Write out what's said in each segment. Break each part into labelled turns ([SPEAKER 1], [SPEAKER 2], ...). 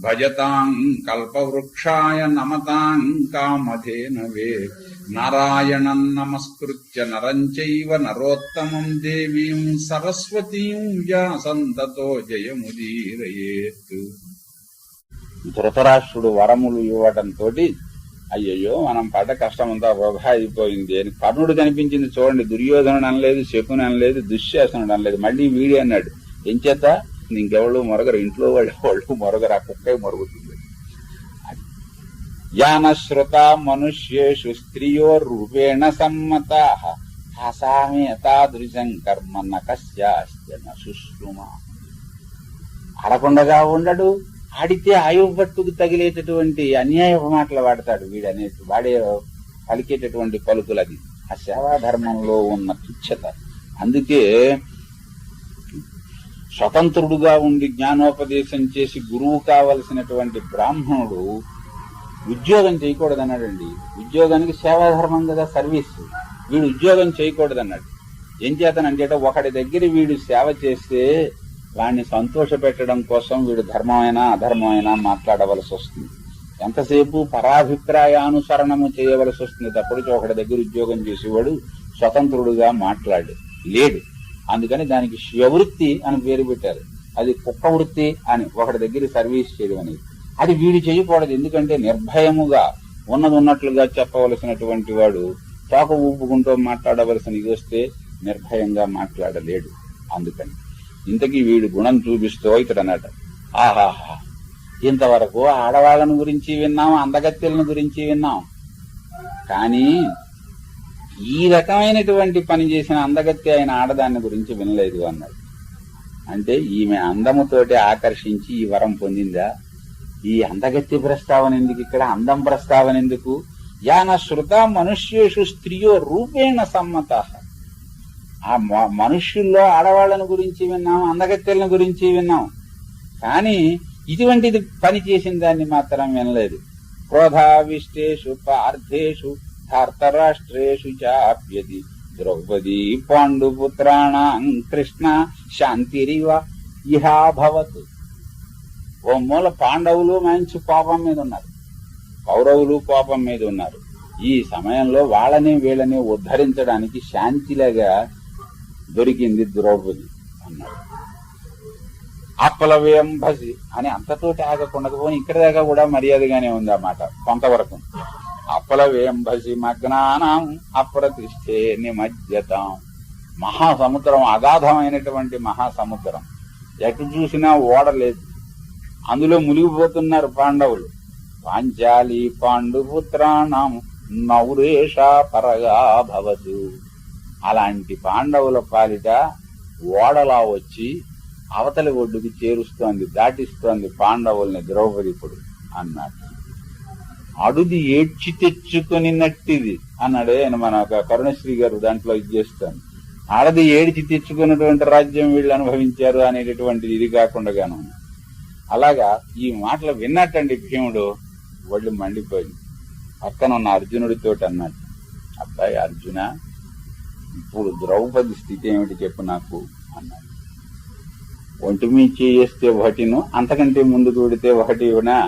[SPEAKER 1] భజతాం కల్పవృక్షాయ నమతాం కామధేనవే నారాయణం నమస్కృత్య నరం చైవ నరోత్తమం దేవీం సరస్వతీం వ్యాసంతతో జయముదీరయేత్ ధృతరాష్ట్రుడు వరములు ఇవ్వటంతో అయ్యయ్యో మనం పడ్డ కష్టమంతా వృధా అయిపోయింది. అని కర్ణుడు కనిపించింది చూడండి దుర్యోధనుడు అనలేదు శకుని అనలేదు దుశ్శాసనుడు అనలేదు. మళ్ళీ వీడి అన్నాడు ఎంచేత ఇంకెవళ్ళు మొరగరు ఇంట్లో వాళ్ళు వాళ్ళు మొరగరు ఆ కుక్కే మరుగుతుంది. యానశ్రుత మనుష్యేషు స్త్రియో రూపేణ సమ్మత. హసామే తాదృశం కర్మ నకస్యాస్య సుశ్రుమా ఆడకుండగా ఉండడు. ఆడితే ఆయుపట్టుకు తగిలేటటువంటి అన్యాయ మాటలు వాడతాడు వీడనే వాడే పలికేటటువంటి పలుకులది. ఆ సేవాధర్మంలో ఉన్న తుచ్చత. అందుకే స్వతంత్రుడుగా ఉండి జ్ఞానోపదేశం చేసి గురువు కావలసినటువంటి బ్రాహ్మణుడు ఉద్యోగం చేయకూడదన్నాడండి. ఉద్యోగానికి సేవాధర్మం కదా సర్వీస్. వీడు ఉద్యోగం చేయకూడదన్నాడు. ఏం చేతనంటే ఒకటి దగ్గర వీడు సేవ చేస్తే వాడిని సంతోష పెట్టడం కోసం వీడు ధర్మమైనా అధర్మమైనా మాట్లాడవలసి వస్తుంది. ఎంతసేపు పరాభిప్రాయానుసరణము చేయవలసి వస్తుంది తప్పటికి ఒకటి దగ్గర ఉద్యోగం చేసేవాడు స్వతంత్రుడుగా మాట్లాడు లేడు. అందుకని దానికి శివవృత్తి అని పేరు పెట్టారు. అది కుక్క వృత్తి అని ఒకటి దగ్గర సర్వీస్ చేయడం అనేది. అది వీడు చేయకూడదు. ఎందుకంటే నిర్భయముగా ఉన్నది ఉన్నట్లుగా చెప్పవలసినటువంటి వాడు తోక ఊపుకుంటూ మాట్లాడవలసిన ఇది వస్తే నిర్భయంగా మాట్లాడలేడు. అందుకని ఇంతకీ వీడు గుణం చూపిస్తూ ఇతడు అన్నాడు ఆహాహా ఇంతవరకు ఆడవాళ్ళను గురించి విన్నాం అందగత్తెలను గురించి విన్నాం. కానీ ఈ రకమైనటువంటి పని చేసిన అందగత్తె అయిన ఆడదాన్ని గురించి వినలేదు అన్నాడు. అంటే ఈమె అందముతోటి ఆకర్షించి ఈ వరం పొందిందా? ఈ అందగత్తి ప్రస్తావన ఎందుకు ఇక్కడ? అందం ప్రస్తావన ఎందుకు? యాన శృత మనుష్యేషు స్త్రీయో రూపేణ సమ్మత. ఆ మ- మనుష్యుల్లో ఆడవాళ్ళను గురించి విన్నాం అందగత్తెలను గురించి విన్నాం. కానీ ఇటువంటిది పని చేసిన దాన్ని మాత్రం వినలేదు. క్రోధావిష్టేషు పార్థేషు ధార్తరాష్ట్రేషు చాప్యతి ద్రౌపదీ పాండుపుత్రాణం కృష్ణ శాంతిరివ ఇహాభవత్ ఓ మూల పాండవులు మంచి కోపం మీద ఉన్నారు। కౌరవులు కోపం మీద ఉన్నారు। ఈ సమయంలో వాళ్ళని వీళ్ళని ఉద్ధరించడానికి శాంతిలాగా దొరికింది ద్రౌపది అన్నాడు। ఆత్మలవ్యంభసి అని అంతతోటి ఆగకుండా పోని ఇక్కడ దాకా కూడా మర్యాదగానే ఉంది అన్నమాట కొంతవరకు. అప్పలవేంభసి మగ్నానం అప్రతిష్ఠే నిమజ్జతాం. మహాసముద్రం అగాధమైనటువంటి మహాసముద్రం. ఎటు చూసినా ఓడలేదు అందులో మునిగిపోతున్నారు పాండవులు. పాంచాలి పాండుపుత్రాణం నౌరేష పరగా భవతు. అలాంటి పాండవుల పాలిట ఓడలా వచ్చి అవతలి ఒడ్డుకి చేరుస్తోంది దాటిస్తోంది పాండవుల్ని ద్రౌపది ఇప్పుడు అన్నాడు. అడుది ఏడ్చి తెచ్చుకొనినట్టిది అన్నాడే ఆయన మన ఒక కరుణశ్రీ గారు దాంట్లో ఇది చేస్తాను. ఆడది ఏడిచి తెచ్చుకున్నటువంటి రాజ్యం వీళ్ళు అనుభవించారు అనేటటువంటిది ఇది కాకుండా అలాగా ఈ మాటలు విన్నట్టండి భీముడు వాళ్ళు మండిపోయింది. పక్కన ఉన్న అర్జునుడితో అన్నాడు అబ్బాయి అర్జున ఇప్పుడు ద్రౌపది స్థితి ఏమిటి చెప్పు నాకు అన్నాడు. ఒంటి మీ చేస్తే ఒకటిను అంతకంటే ముందు కూడితే ఒకటి ఇవ్వనా?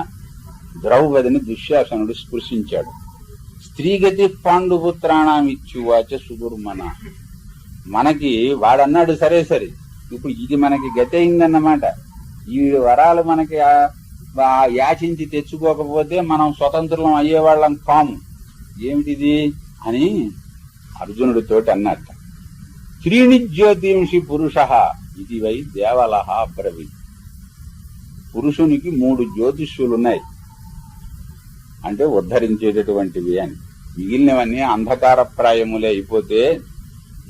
[SPEAKER 1] ద్రౌపదిని దుశ్శాసనుడు స్పృశించాడు. స్త్రీగతి పాండుపుత్రాణమిచ్చువాచ సుదుర్మన. మనకి వాడన్నాడు సరే సరే. ఇప్పుడు ఇది మనకి గతి అయిందన్నమాట ఈ వరాలు మనకి ఆ- యాచించి తెచ్చుకోకపోతే మనం స్వతంత్రం అయ్యేవాళ్ళం కాము. ఏమిటిది? అని అర్జునుడితోటి అన్నట్ట. త్రీణి జ్యోతింషి పురుష ఇది వై దేవలహ బ్రవి పురుషునికి మూడు జ్యోతిష్యులున్నాయి. అంటే ఉద్ధరించేటటువంటివి అని. మిగిలినవన్నీ అంధకారప్రాయములే అయిపోతే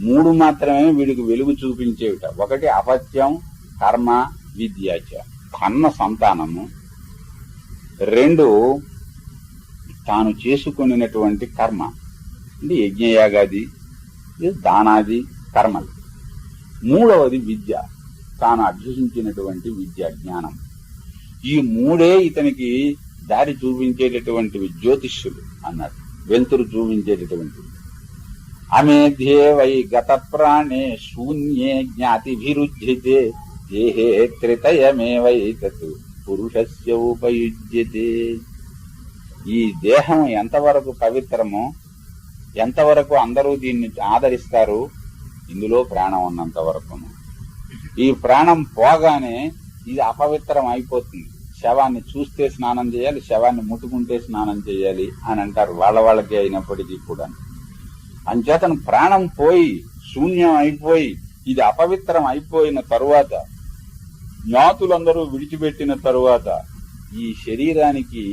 [SPEAKER 1] మూడు మాత్రమే వీడికి వెలుగు చూపించేవిట. ఒకటి అపత్యం కర్మ విద్యాచ కన్న సంతానము. రెండు తాను చేసుకునినటువంటి కర్మ. అంటే యజ్ఞయాగాది ఇది దానాది కర్మలు. మూడవది విద్య. తాను అభ్యసించినటువంటి విద్య జ్ఞానం. ఈ మూడే ఇతనికి దారి చూపించేటటువంటివి జ్యోతిష్యులు అన్నారు. వెంతురు చూపించేటటువంటివి అమేధ్యే వై గత ప్రాణే శూన్యే జ్ఞాతిభిరుధ్యతే దేహే త్రితయమే వై తత్ పురుషస్య ఉపయుజ్యతే. ఈ దేహం ఎంతవరకు పవిత్రమో ఎంతవరకు అందరూ దీన్ని ఆదరిస్తారు ఇందులో ప్రాణం ఉన్నంత వరకును. ఈ ప్రాణం పోగానే ఇది అపవిత్రం అయిపోతుంది శవాన్ని చూస్తే స్నానం చేయాలి శవాన్ని ముట్టుకుంటే స్నానం చేయాలి అని అంటారు వాళ్ళ వాళ్ళకే అయినప్పటికీ కూడా. అంచేతను ప్రాణం పోయి శూన్యం అయిపోయి ఇది అపవిత్రం అయిపోయిన తరువాత జ్ఞాతులందరూ విడిచిపెట్టిన తరువాత ఈ శరీరానికి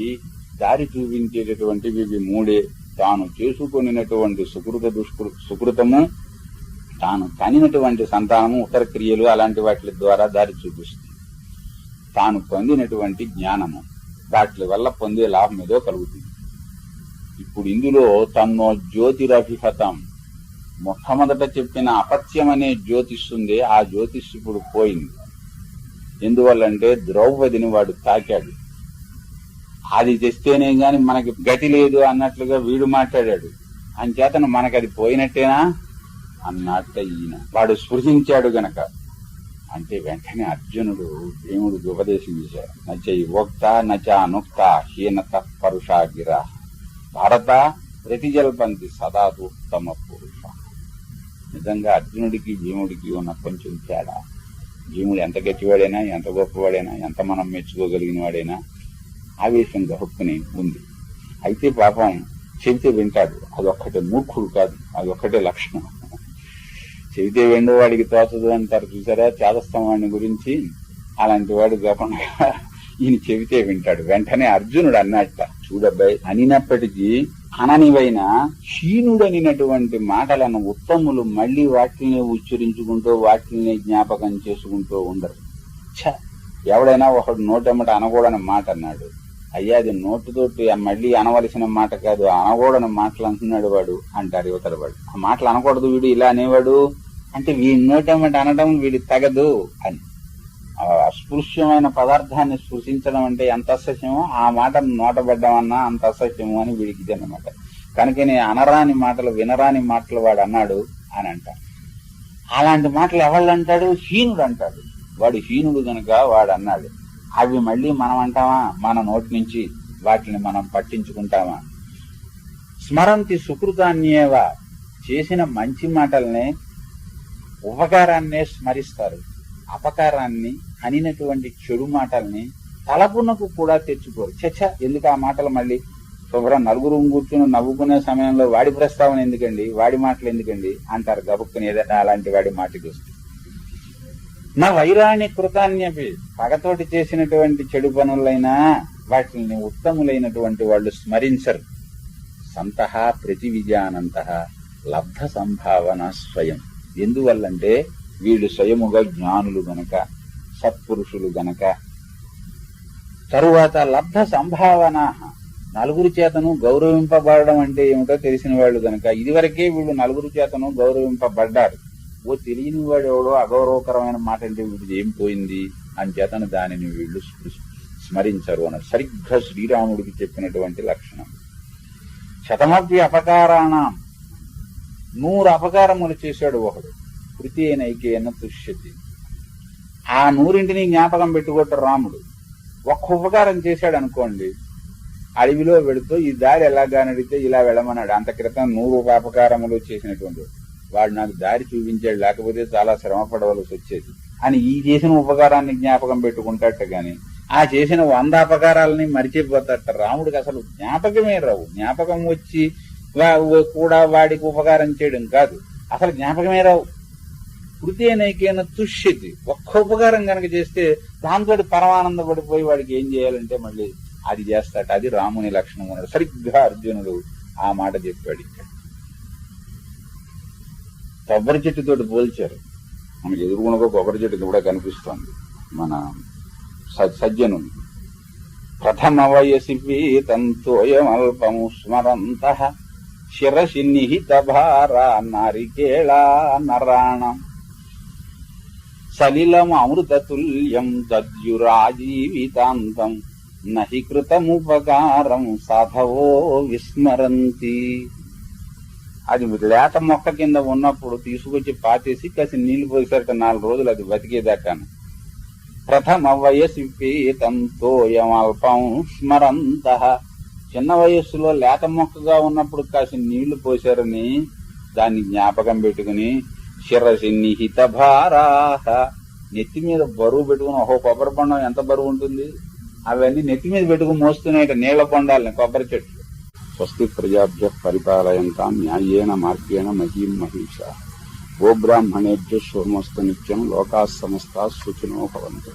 [SPEAKER 1] దారి చూపించేటటువంటివి ఇవి మూడే. తాను చేసుకునినటువంటి సుకృత దుష్కృ సుకృతము తాను కనినటువంటి సంతానము ఉత్తర క్రియలు అలాంటి వాటి ద్వారా దారి చూపిస్తుంది. తాను పొందినటువంటి జ్ఞానము. వాటి వల్ల పొందే లాభం ఏదో కలుగుతుంది. ఇప్పుడు ఇందులో తన్నో జ్యోతిరభిహతం. మొట్టమొదట చెప్పిన అపత్యమనే జ్యోతిష్ంది ఆ జ్యోతిష్ ఇప్పుడు పోయింది. ఎందువల్లంటే ద్రౌపదిని వాడు తాకాడు. అది తెస్తేనే గాని మనకి గతి లేదు అన్నట్లుగా వీడు మాట్లాడాడు. అంచేతను మనకి అది పోయినట్టేనా? అన్నట్ట ఈయన. వాడు స్పృశించాడు గనక. అంటే వెంటనే అర్జునుడు భీముడికి ఉపదేశం చేశాడు. నచ యువక్త నచ అనుక్త హీనత పరుషాగిర భారత ప్రతిజల్పంతి సదా ఉత్తమ పురుష. నిజంగా అర్జునుడికి భీముడికి ఉన్న కొంచెం తేడా. భీముడు ఎంత గట్టివాడైనా ఎంత గొప్పవాడైనా ఎంత మనం మెచ్చుకోగలిగిన వాడైనా ఆవేశం గహుక్కుని ఉంది. అయితే పాపం చెబితే వింటాడు. అదొక్కటే మూర్ఖుడు కాదు. అదొక్కటే లక్షణం. చెబితే వెండు వాడికి తోచదు అంటారు చూసారా? చేదస్తం వాడిని గురించి అలాంటి వాడు కాకుండా ఈయన చెబితే వింటాడు. వెంటనే అర్జునుడు అన్నట్ట చూడబ్బాయి అనినప్పటికీ అననివైన క్షీణుడనినటువంటి మాటలను ఉత్తములు మళ్ళీ వాటిల్ని ఉచ్చరించుకుంటూ వాటిల్ని జ్ఞాపకం చేసుకుంటూ ఉండరు. ఛ! ఎవడైనా ఒకడు నోటెమ్మట అనకూడని మాట అన్నాడు. అయ్యా అది నోటుతోటి మళ్ళీ అనవలసిన మాట కాదు అనకూడని మాటలు అంటున్నాడు వాడు అంటారు యువతల వాడు ఆ మాటలు అనకూడదు వీడు ఇలా అనేవాడు. అంటే వీడి నోటేమంటే అనడం వీడి తగదు అని. అస్పృశ్యమైన పదార్థాన్ని స్పృశించడం అంటే ఎంత అసహ్యమో ఆ మాట నోటబడ్డం అన్నా అంత అసహ్యము అని వీడికి ఇది అనమాట కనుకనే అనరాని మాటలు వినరాని మాటలు వాడు అన్నాడు అని అంటారు అలాంటి మాటలు ఎవళ్ళు అంటాడు? హీనుడు అంటాడు. వాడు హీనుడు గనుక వాడు అన్నాడు. అవి మళ్ళీ మనం అంటామా? మన నోటి నుంచి వాటిని మనం పట్టించుకుంటామా? స్మరంతి సుకృతాన్యేవా చేసిన మంచి మాటల్నే ఉపకారాన్నే స్మరిస్తారు. అపకారాన్ని అనినటువంటి చెడు మాటల్ని తలపునకు కూడా తెచ్చుకోరు. చచ్చ ఎందుకు ఆ మాటలు మళ్ళీ? శుభ్రం నలుగురు కూర్చుని నవ్వుకునే సమయంలో వాడి ప్రస్తావన ఎందుకండి? వాడి మాటలు ఎందుకండి? అంటారు గబుక్కుని ఏదైనా అలాంటి వాడి మాట చూస్తే నా వైరాణి కృతాన్యపి పగతోటి చేసినటువంటి చెడు పనులైనా వాటిని ఉత్తములైనటువంటి వాళ్ళు స్మరించరు. సంతహ ప్రతి విజయానంత లబ్ధ సంభావన స్వయం. ఎందువల్లంటే వీళ్ళు స్వయముగా జ్ఞానులు గనక సత్పురుషులు గనక. తరువాత లబ్ధ సంభావన నలుగురు చేతను గౌరవింపబడడం అంటే ఏమిటో తెలిసిన వాళ్ళు గనక ఇదివరకే వీళ్ళు నలుగురు చేతను గౌరవింపబడ్డారు. ఓ తెలియని వాడు ఎవడో అగౌరవకరమైన మాట అంటే వీడిది ఏం పోయింది? అని చేతను దానిని వీళ్ళు స్మరించరు అని సరిగ్గా శ్రీరాముడికి చెప్పినటువంటి లక్షణం. శతమభ్య అపకారాణం. నూరు అపకారములు చేశాడు ఒకడు. కృతి నైకేన తుష్యతి. ఆ నూరింటిని జ్ఞాపకం పెట్టుకోట రాముడు. ఒక్క ఉపకారం చేశాడు అనుకోండి అడవిలో వెళుతూ ఈ దారి ఎలాగా నడితే ఇలా వెళ్ళమన్నాడు. అంత క్రితం నూరు అపకారములు చేసినటువంటి వాడు. నాకు దారి చూపించాడు లేకపోతే చాలా శ్రమ పడవలసి వచ్చేది. అని ఈ చేసిన ఉపకారాన్ని జ్ఞాపకం పెట్టుకుంటాట గాని ఆ చేసిన వంద అపకారాలని మరిచిపోతాట రాముడికి అసలు జ్ఞాపకమే రావు. జ్ఞాపకం వచ్చి కూడా వాడికి ఉపకారం చేయడం కాదు. అసలు జ్ఞాపకమే రావు. కృతి నైకేన తుష్యతి. ఒక్క ఉపకారం కనుక చేస్తే దాంతో పరమానంద పడిపోయి వాడికి ఏం చేయాలంటే మళ్ళీ అది చేస్తాట అది రాముని లక్షణం ఉన్నాడు సరిగ్గా అర్జునుడు ఆ మాట చెప్పాడు ఇక్కడ. కొబ్బరి చెట్టుతోటి పోల్చారు. మనకి ఎదురుగునగా కొబ్బరి చెట్టు కూడా కనిపిస్తోంది. మన స- ప్రథమ వయసి పీతంతోయమల్పము స్మరంత శిరసి నిహిత భార నారికేళా నరాణం సలిలం అమృతతుల్యం దద్యురాజీవితాంతం నహి కృతముపకారం సాధవో విస్మరంతి అది లేత మొక్క కింద ఉన్నప్పుడు తీసుకొచ్చి పాతేసి కసి నీళ్ళు పోసేట నాలుగు రోజులు అది బతికేదాకాను. ప్రథమ వయసి పీతంతోయమల్పం స్మరంత. చిన్న వయస్సులో లేత మొక్కగా ఉన్నప్పుడు కాసి నీళ్ళు పోశారని దాన్ని జ్ఞాపకం పెట్టుకుని శిరసి నిహిత భారాహ నెత్తి మీద బరువు పెట్టుకుని ఓహో కొబ్బరి బొండం ఎంత బరువు ఉంటుంది? అవన్నీ నెత్తి మీద పెట్టుకుని మోస్తున్నాయి నీళ్ళ బొండాలని కొబ్బరి చెట్లు. స్వస్తి ప్రజాభ్య పరిపాలయంతా న్యాయేన మార్గేణ మహీం మహిష. గోబ్రాహ్మణేభ్య శుభమస్తు నిత్యం లోకా సమస్త సుఖినో భవంతు.